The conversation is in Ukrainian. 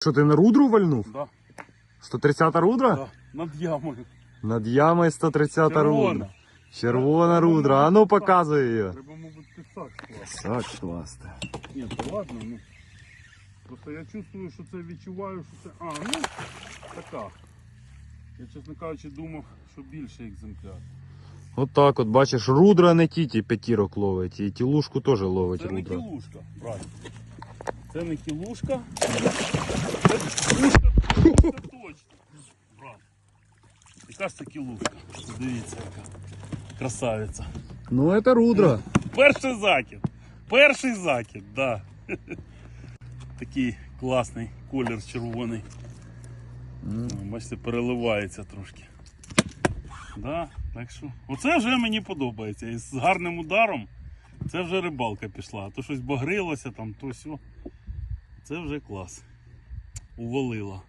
Що ти на рудру вальнув? Да, 130 рудра? да, над ямою. Над ямою 130 Червона. рудра. Червона рудра. А ну показуй її. Треба, мабуть, писак класти. Так, класти. Ні, то ладно, ну. Просто я чувствую, що це відчуваю, що це. А, ну, така. Я, чесно кажучи, думав, що більше екземпляр. От так от, бачиш, рудра не тільки п'ятірок ловить, і тілушку теж ловить Це не рудра. кілушка, брат. Це не кілушка. Це кілушка, це точно. Брат. Яка ж це кілушка? Дивіться, яка красавиця. Ну, це рудра. Перший закид. Перший закид, да. Такий класний колір червоний. М. Бачите, переливається трошки. Да, так що. Оце вже мені подобається. І з гарним ударом це вже рибалка пішла. А то щось багрилося там, то сьо. Це вже клас. Увалила.